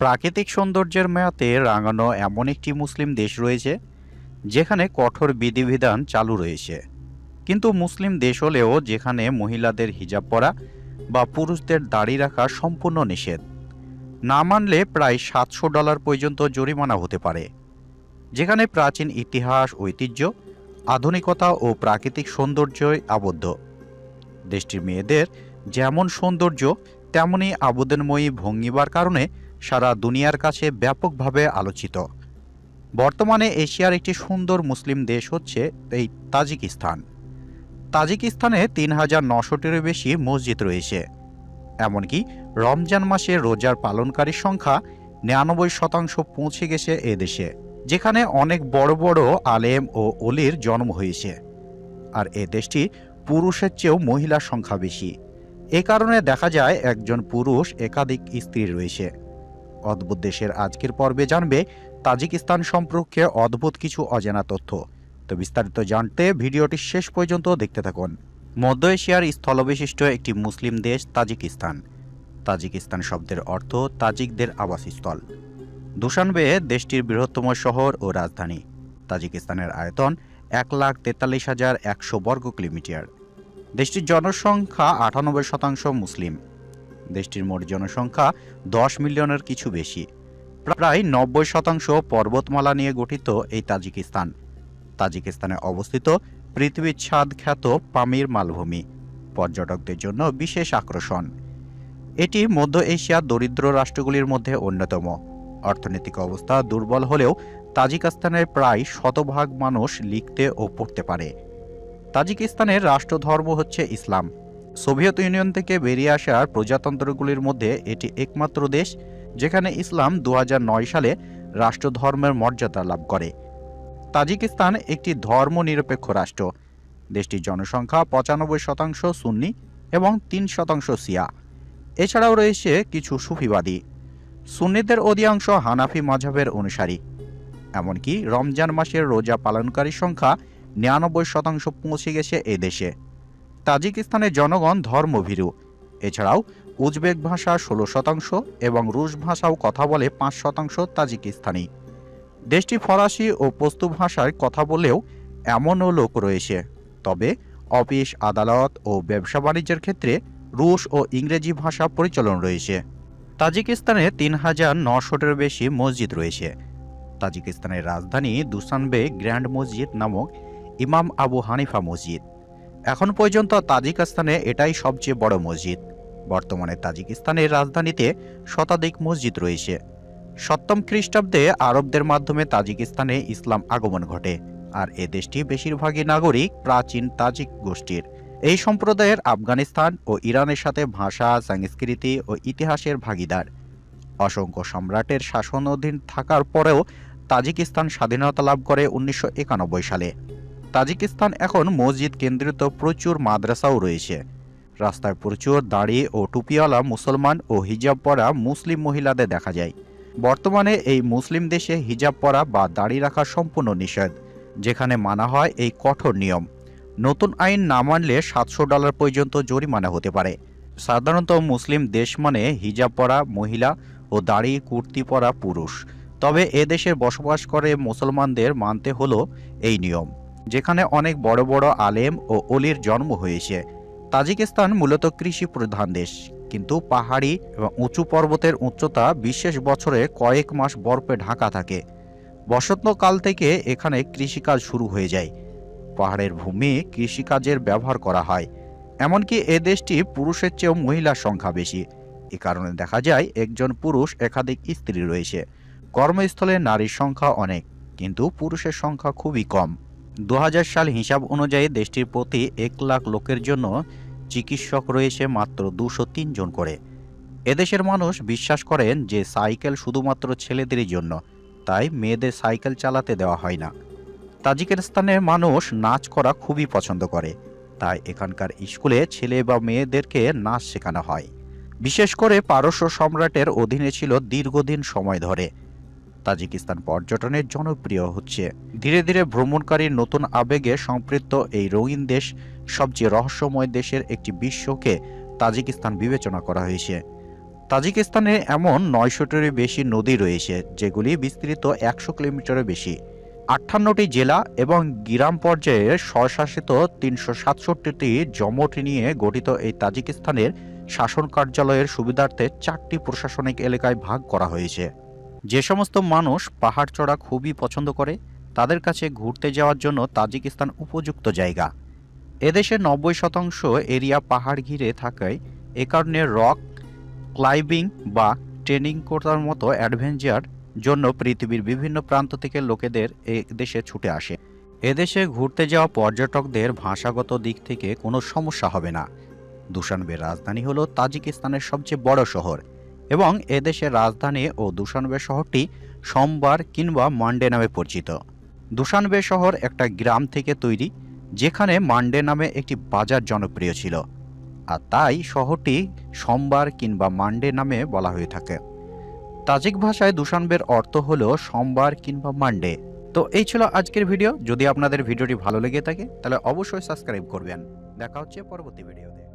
প্রাকৃতিক সৌন্দর্যের মেয়াতে রাঙানো এমন একটি মুসলিম দেশ রয়েছে, যেখানে কঠোর বিধিবিধান চালু রয়েছে। কিন্তু মুসলিম দেশ হলেও যেখানে মহিলাদের হিজাব পরা বা পুরুষদের দাড়ি রাখা সম্পূর্ণ নিষেধ। না মানলে প্রায় সাতশো ডলার পর্যন্ত জরিমানা হতে পারে, যেখানে প্রাচীন ইতিহাস, ঐতিহ্য, আধুনিকতা ও প্রাকৃতিক সৌন্দর্যই আবদ্ধ। দেশটির মেয়েদের যেমন সৌন্দর্য তেমনই আবেদনময়ী ভঙ্গিবার কারণে সারা দুনিয়ার কাছে ব্যাপকভাবে আলোচিত। বর্তমানে এশিয়ার একটি সুন্দর মুসলিম দেশ হচ্ছে এই তাজিকিস্তান। তাজিকিস্তানে তিন হাজার নশোটিরও বেশি মসজিদ রয়েছে। এমনকি রমজান মাসে রোজার পালনকারীর সংখ্যা নিরানব্বই শতাংশ পৌঁছে গেছে এ দেশে, যেখানে অনেক বড় বড় আলেম ও অলির জন্ম হয়েছে। আর এ দেশটি পুরুষের চেয়েও মহিলার সংখ্যা বেশি। এ কারণে দেখা যায় একজন পুরুষ একাধিক স্ত্রী রয়েছে। অদ্ভুত দেশের আজকের পর্বে জানবে তাজিকিস্তান সম্পর্কে অদ্ভুত কিছু অজানা তথ্য। তো বিস্তারিত জানতে ভিডিওটি শেষ পর্যন্ত দেখতে থাকুন। মধ্য এশিয়ার স্থলবিশিষ্ট একটি মুসলিম দেশ তাজিকিস্তান। তাজিকিস্তান শব্দের অর্থ তাজিকদের আবাসস্থল। দুশানবে দেশটির বৃহত্তম শহর ও রাজধানী। তাজিকিস্তানের আয়তন এক লাখ তেতাল্লিশ হাজার একশো বর্গ কিলোমিটার। দেশটির জনসংখ্যা আটানব্বই শতাংশ মুসলিম। দেশটির মোট জনসংখ্যা দশ মিলিয়নের কিছু বেশি। প্রায় নব্বই শতাংশ পর্বতমালা নিয়ে গঠিত এই তাজিকিস্তান। তাজিকিস্তানে অবস্থিত পৃথিবীর ছাদ খ্যাত পামির মালভূমি, পর্যটকদের জন্য বিশেষ আকর্ষণ। এটি মধ্য এশিয়ার দরিদ্র রাষ্ট্রগুলির মধ্যে অন্যতম। অর্থনৈতিক অবস্থা দুর্বল হলেও তাজিকিস্তানের প্রায় শতভাগ মানুষ লিখতে ও পড়তে পারে। তাজিকিস্তানের রাষ্ট্রধর্ম হচ্ছে ইসলাম। সোভিয়েত ইউনিয়ন থেকে বেরিয়ে আসার প্রজাতন্ত্রগুলির মধ্যে এটি একমাত্র দেশ যেখানে ইসলাম দু হাজার নয় সালে রাষ্ট্রধর্মের মর্যাদা লাভ করে। তাজিকিস্তান একটি ধর্মনিরপেক্ষ রাষ্ট্র। দেশটির জনসংখ্যা পঁচানব্বই শতাংশ সুন্নি এবং তিন শতাংশ সিয়া এছাড়াও রয়েছে কিছু সুফিবাদী। সুন্নিদের অধিকাংশ হানাফি মাঝহের অনুসারী। এমনকি রমজান মাসের রোজা পালনকারীর সংখ্যা নিরানব্বই শতাংশ পৌঁছে গেছে এ দেশে। তাজিকিস্তানের জনগণ ধর্মভীরু। এছাড়াও উজবেক ভাষা ষোলো শতাংশ এবং রুশ ভাষাও কথা বলে পাঁচ শতাংশ তাজিকিস্তানি। দেশটি ফরাসি ও পস্তু ভাষায় কথা বলেও এমনও লোক রয়েছে। তবে অফিস, আদালত ও ব্যবসা বাণিজ্যের ক্ষেত্রে রুশ ও ইংরেজি ভাষা পরিচালন রয়েছে। তাজিকিস্তানে তিন হাজার নশোটির বেশি মসজিদ রয়েছে। তাজিকিস্তানের রাজধানী দুসানবে গ্র্যান্ড মসজিদ নামক ইমাম আবু হানিফা মসজিদ। এখন পর্যন্ত তাজিকিস্তানে এটাই সবচেয়ে বড় মসজিদ। বর্তমানে তাজিকিস্তানের রাজধানীতে শতাধিক মসজিদ রয়েছে। সপ্তম খ্রিস্টাব্দে আরবদের মাধ্যমে তাজিকিস্তানে ইসলাম আগমন ঘটে, আর এ দেশটি বেশিরভাগই নাগরিক প্রাচীন তাজিক গোষ্ঠীর। এই সম্প্রদায়ের আফগানিস্তান ও ইরানের সাথে ভাষা, সংস্কৃতি ও ইতিহাসের ভাগিদার। অসংখ্য সম্রাটের শাসন অধীন থাকার পরেও তাজিকিস্তান স্বাধীনতা লাভ করে উনিশশো একানব্বই সালে। তাজিকিস্তান এখন মসজিদ কেন্দ্রিত প্রচুর মাদ্রাসাও রয়েছে। রাস্তায় প্রচুর দাড়ি ও টুপিওয়ালা মুসলমান ও হিজাব পরা মুসলিম মহিলাদের দেখা যায়। বর্তমানে এই মুসলিম দেশে হিজাব পরা বা দাড়ি রাখা সম্পূর্ণ নিষেধ, যেখানে মানা হয় এই কঠোর নিয়ম। নতুন আইন না মানলে সাতশো ডলার পর্যন্ত জরিমানা হতে পারে। সাধারণত মুসলিম দেশ মানে হিজাব পরা মহিলা ও দাড়ি, কুর্তি পরা পুরুষ। তবে এ দেশের বসবাস করে মুসলমানদের মানতে হলো এই নিয়ম। যেখানে অনেক বড় বড় আলেম ও অলির জন্ম হয়েছে। তাজিকিস্তান মূলত কৃষি প্রধান দেশ, কিন্তু পাহাড়ি এবং উঁচু পর্বতের উচ্চতা বিশেষ বছরে কয়েক মাস বরফে ঢাকা থাকে। বসন্তকাল থেকে এখানে কৃষিকাজ শুরু হয়ে যায়। পাহাড়ের ভূমি কৃষিকাজের ব্যবহার করা হয়। এমনকি এ দেশটি পুরুষের চেয়েও মহিলার সংখ্যা বেশি। এ কারণে দেখা যায় একজন পুরুষ একাধিক স্ত্রী রয়েছে। কর্মস্থলে নারীর সংখ্যা অনেক, কিন্তু পুরুষের সংখ্যা খুবই কম। দু হাজার সাল হিসাব অনুযায়ী দেশটির প্রতি এক লাখ লোকের জন্য চিকিৎসক রয়েছে মাত্র দুশো জন করে। এদেশের মানুষ বিশ্বাস করেন যে সাইকেল শুধুমাত্র ছেলেদেরই জন্য, তাই মেয়েদের সাইকেল চালাতে দেওয়া হয় না। তাজিকিস্তানের মানুষ নাচ করা খুবই পছন্দ করে, তাই এখানকার স্কুলে ছেলে বা মেয়েদেরকে নাচ শেখানো হয়। বিশেষ করে পারস্য সম্রাটের অধীনে ছিল দীর্ঘদিন সময় ধরে। তাজিকিস্তান পর্যটনের জনপ্রিয় হচ্ছে। ধীরে ধীরে ভ্রমণকারীর নতুন আবেগে সম্পৃক্ত এই রঙিন দেশ সবচেয়ে রহস্যময় দেশের একটি বিশ্বকে তাজিকিস্তান বিবেচনা করা হয়েছে। তাজিকিস্তানে এমন নয়শোটিরও বেশি নদী রয়েছে, যেগুলি বিস্তৃত একশো কিলোমিটারের বেশি। আটান্নটি জেলা এবং গ্রাম পর্যায়ে স্বশাসিত তিনশো সাতষট্টিটি জমট নিয়ে গঠিত এই তাজিকিস্তানের শাসন কার্যালয়ের সুবিধার্থে চারটি প্রশাসনিক এলাকায় ভাগ করা হয়েছে। যে সমস্ত মানুষ পাহাড় চড়া খুবই পছন্দ করে, তাদের কাছে ঘুরতে যাওয়ার জন্য তাজিকিস্তান উপযুক্ত জায়গা। এদেশে নব্বই শতাংশ এরিয়া পাহাড় ঘিরে থাকায় এ কারণে রক, ক্লাইম্বিং বা ট্রেনিং করার মতো অ্যাডভেঞ্চার জন্য পৃথিবীর বিভিন্ন প্রান্ত থেকে লোকেদের এ দেশে ছুটে আসে। এদেশে ঘুরতে যাওয়া পর্যটকদের ভাষাগত দিক থেকে কোনো সমস্যা হবে না। দুশানবের রাজধানী হলো তাজিকিস্তানের সবচেয়ে বড় শহর। এবং এদেশের রাজধানী ও দুশানবে শহরটি সোমবার কিংবা মান্ডে নামে পরিচিত। দুশানবে শহর একটা গ্রাম থেকে তৈরি, যেখানে মান্ডে নামে একটি বাজার জনপ্রিয় ছিল। আর তাই শহরটি সোমবার কিংবা মান্ডে নামে বলা হয়ে থাকে। তাজিক ভাষায় দুশানবের অর্থ হলো সোমবার কিংবা মান্ডে। তো এই ছিল আজকের ভিডিও। যদি আপনাদের ভিডিওটি ভালো লেগে থাকে, তাহলে অবশ্যই সাবস্ক্রাইব করবেন। দেখা হচ্ছে পরবর্তী ভিডিওতে।